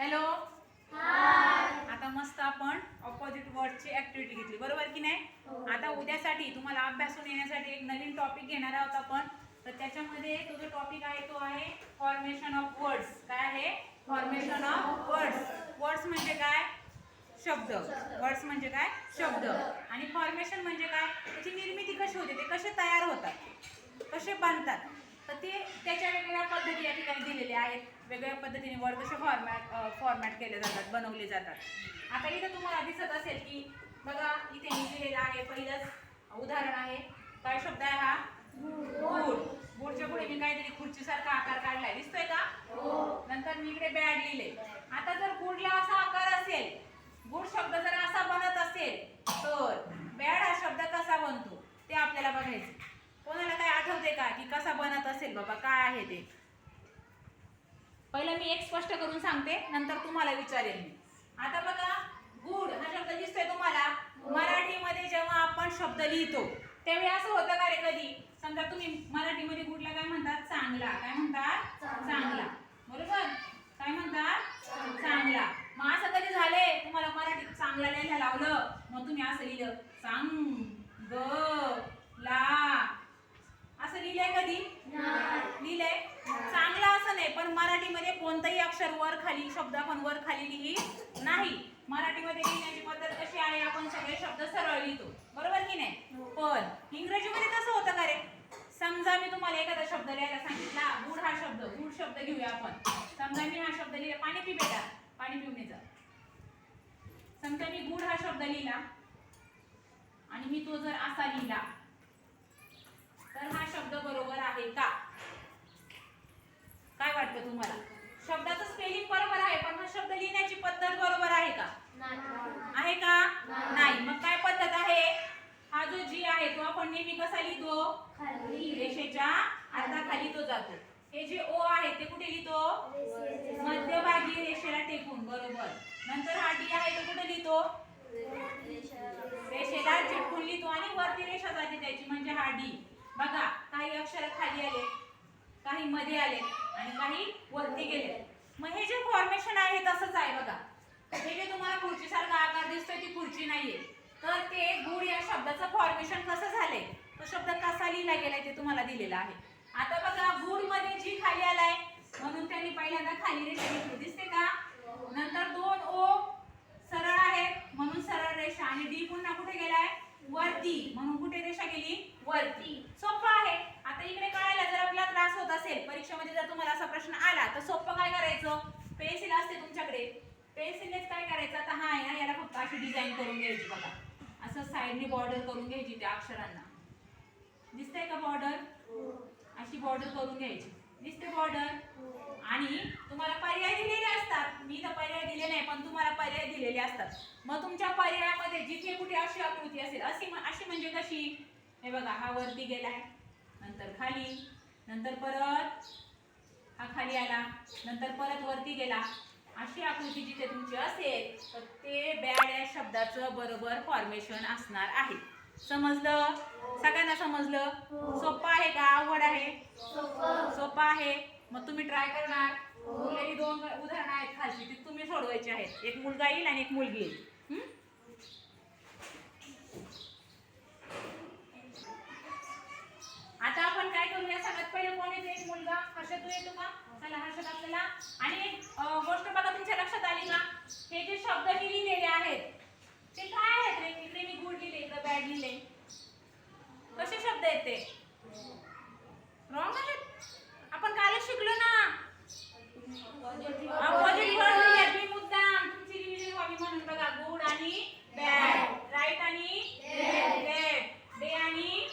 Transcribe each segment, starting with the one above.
Hello? आता मस्त आपण ऑपोजिट वर्डची ऍक्टिव्हिटी घेतली. बरोबर की नाही? आता उद्यासाठी तुम्हाला अभ्यासून येण्यासाठी एक नवीन टॉपिक घेणार आहोत आपण. तर त्याच्यामध्ये तो जो टॉपिक आहे तो आहे फॉर्मेशन ऑफ वर्ड्स काय आहे? फॉर्मेशन ऑफ वर्ड्स वर्ड्स म्हणजे काय? शब्द. वर्ड्स म्हणजे काय? शब्द. आणि फॉर्मेशन म्हणजे काय? त्याची निर्मिती कशी होते? ते कसे तयार होतात? कसे बांधतात ते त्याच्या वेगवेगळ्या पद्धती या ठिकाणी दिलेल्या आहेत. वेगवेगळ्या पद्धतीने वर्ड कसे फॉर्मॅट फॉर्मॅट केले जातात बनवले जातात. आता इथं तुम्हाला दिसत असेल की बघा इथे मी दिलेलं आहे. पहिलंच उदाहरण आहे. काय शब्द आहे हा? गुड. गुडच्या पुढे मी काहीतरी खुर्चीसारखा आकार काढलाय. दिसतोय का? नंतर मी इकडे बॅड लिहिले. आता जर गुडला असा आकार असेल गुड शब्द जर असा बनत असेल तर बॅड हा शब्द कसा बनतो? ते आपल्याला बघायचं कोणाला काय आठवते का की कसा बनत असेल बाबा काय आहे ते? पहिलं मी एक स्पष्ट करून सांगते नंतर तुम्हाला विचारेल मी. आता बघा गुड हा शब्द दिसतोय तुम्हाला. मराठीमध्ये जेव्हा आपण शब्द लिहितो त्यावेळी असं होतं का रे कधी? समजा तुम्ही मराठीमध्ये गुडला काय म्हणतात? चांगला. काय म्हणतात? चांगला. बरोबर? काय म्हणतात? चांगला. मग असं कधी झाले तुम्हाला मराठीत चांगला लिहायला लावलं. मग तुम्ही असं लिहिलं सांग ग ला असं लिहिलंय कधी? लिहिलंय? चांगलं असं नाही पण मराठीमध्ये कोणतंही अक्षर वर खाली शब्द आपण वर खाली लिही नाही. मराठीमध्ये लिहिण्याची पद्धत कशी आहे? आपण सगळे शब्द सरळ लिहितो. बरोबर की नाही? पण इंग्रजीमध्ये कसं होतं का रे? समजा मी तुम्हाला एखादा शब्द लिहायला सांगितला गुड हा शब्द गुड शब्द घेऊया आपण. समजा मी हा शब्द लिहिला पाणी पी बेटा पाणी पिऊन जा. समजा मी गुड हा शब्द लिहिला आणि मी तो जर असा लिहिला तर हा शब्द बरोबर आहे का? काय वाटतं तुम्हाला? शब्दाचं स्पेलिंग बरोबर आहे पण हा शब्द लिहिण्याची पद्धत बरोबर आहे का? आहे का? नाही. मग काय पद्धत आहे? हा जो जी आहे तो आपण नेहमी कसा लिहितो? रेषेच्या अर्धाखाली तो जातो. हे जे ओ आहे ते कुठे लिहितो? मध्यभागी रेषेला टेकून. बरोबर. नंतर हा डी आहे तो कुठे लिहितो? रेषेला. चिटकून लिहितो आणि वरती रेषा जाते त्याची म्हणजे हा डी बघा काही अक्षर खाली आले काही मध्ये आले आणि काही वरती गेले. मग हे जे फॉर्मेशन आहे तसंच आहे बघा. हे जे तुम्हाला खुर्चीसारखा आकार दिसतोय ती खुर्ची नाहीये. तर ते गुड या शब्दाचं फॉर्मेशन कसं झालंय? तो शब्द कसा लिहिला गेलाय ते तुम्हाला दिलेला आहे. आता बघा गुडमध्ये जी खाली आलाय म्हणून त्यांनी पहिल्यांदा खाली रेषा घेतली. दिसते का? नंतर दोन ओ सरळ आहेत म्हणून सरळ रेषा आणि डी पुन्हा कुठे गेलाय वरती म्हणून कुठे रेषा गेली वरती सोपं आहे आता इकडे कळायला जर आपला त्रास होत असेल परीक्षेमध्ये जर तुम्हाला असा प्रश्न आला तर सोपं काय करायचं? पेन्सिल असते तुमच्याकडे. पेन्सिलनेच काय करायचं? आता हा आहे ना याला फक्त अशी डिझाईन करून घ्यायची बघा. असं साईडने बॉर्डर करून घ्यायची त्या अक्षरांना. दिसतंय का बॉर्डर अशी बॉर्डर करून घ्यायची. दिसते बॉर्डर आणि तुम्हाला पर्याय दिलेले असतात. मी तर पर्याय दिले नाही पण तुम्हाला पर्याय दिलेले असतात. मग तुमच्या पर्यायामध्ये जिथे कुठे अशी आकृती असेल अशी अशी म्हणजे कशी? हे बघा हा वरती गेलाय. नंतर खाली. नंतर परत हा खाली आला. नंतर परत वरती गेला. अशी आकृती जिथे तुमची असेल तर ते बॅड या शब्दाचं बरोबर फॉर्मेशन असणार आहे. समजलं? सगळ्यांना समजलं? सोपं आहे का? आवड आहे? सोपं आहे. मग तुम्ही ट्राय करणार. दोन उदाहरणं आहेत खालची ती तुम्ही सोडवायची आहेत. एक मुलगा येईल आणि एक मुलगी येईल हं? आता आपण काय करूया सगळ्यात पहिले कोण येतो एक मुलगा हर्षद तू येतो का चला हर्षद आपल्याला आणि गोष्ट बघा तुमच्या लक्षात आली का? हे जे शब्द मी लिहिलेले आहेत ते काय आहेत रे? इकडे मी गुड लिहिले इकडे बॅड लिहिले. कसे शब्द आहेत ते रॉंग आहेत आपण कालच शिकलो ना अपोजिट वर्ड लिहिलेत मी मुद्दाम तुमची रिव्हिजन व्हावी म्हणून बघा गुड आणि बॅड राईट आणि लेफ्ट डे आणि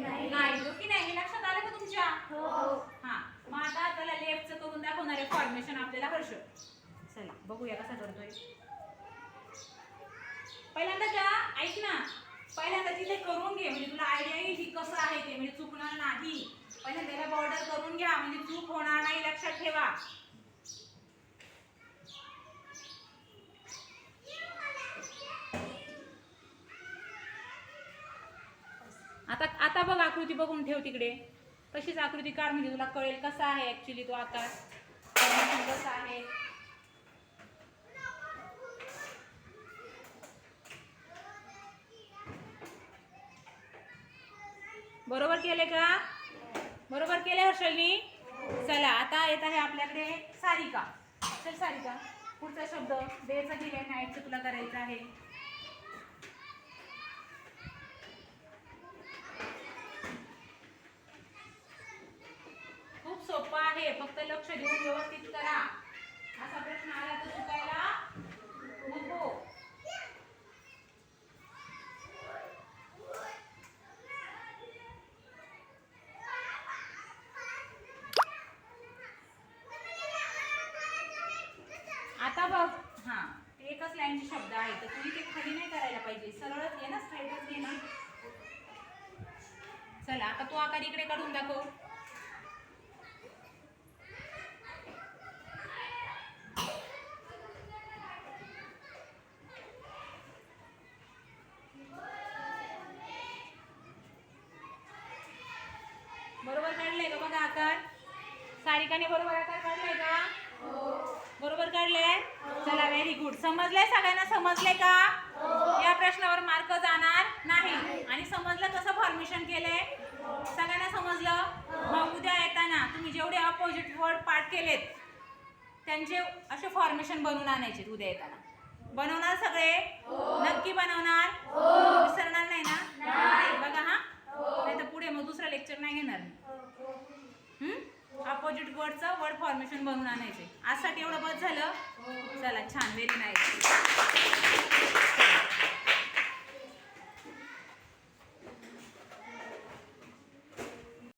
नाही हो की नाही हे लक्षात आलं का तुमच्या हा मग आता त्याला लेफ्टचं करून दाखवणार आहे फॉर्मेशन आपल्याला हर्ष चला बघूया कसा करतोय? पहिल्यांदा त्या ऐक ना. पहिल्यांदा तिथे करून घे. म्हणजे तुला आयडिया येईल की कसं आहे ते. म्हणजे चुकणार नाही. पहिल्यांदा त्याला बॉर्डर करून घ्या. म्हणजे चूक होणार नाही. लक्षात ठेवा. आता आता बघ आकृती बघून ठेव तिकडे. तशीच आकृती काढ. म्हणजे तुला कळेल कसा आहे ऍक्च्युली तो आकार. कसा कसं आहे? बरोबर केले का? बरोबर केले हर्षलनी? चला आता येत आहे आपल्याकडे सारिका. चल सारिका पुढचा शब्द डेचा दिले नाईटचं तुला करायचं आहे. खूप सोपं आहे फक्त लक्ष देऊन व्यवस्थित करा असा प्रश्न आला तर चुकायला नको आता बघ हा ते एकच लाईनचे शब्द आहे तर तुम्ही ते खाली नाही करायला पाहिजे सरळच घे ना स्ट्रेटच घे ना चला आता तू आकार इकडे काढून दाखव. बरोबर काढलंय का बघा आकार? सारिकाने बरोबर आकार काढलाय का? बरोबर काढले चला व्हेरी गुड समजलंय सगळ्यांना? समजलंय का? या प्रश्नावर मार्क जाणार नाही. आणि समजलं कसं फॉर्मेशन केलंय? सगळ्यांना समजलं? मग उद्या येताना तुम्ही जेवढे अपोजिट वर्ड पाठ केलेत त्यांचे असे फॉर्मेशन बनवून आणायचे उद्या येताना. बनवणार सगळे? नक्की बनवणार? विसरणार नाही ना? बघा हा. नाही तर पुढे मग दुसरं लेक्चर नाही घेणार मी. अपोजिट वर्डचं वर्ड फॉर्मेशन बनवून आणायचे आजसाठी एवढं बस झालं. चला छान वेरी नाईस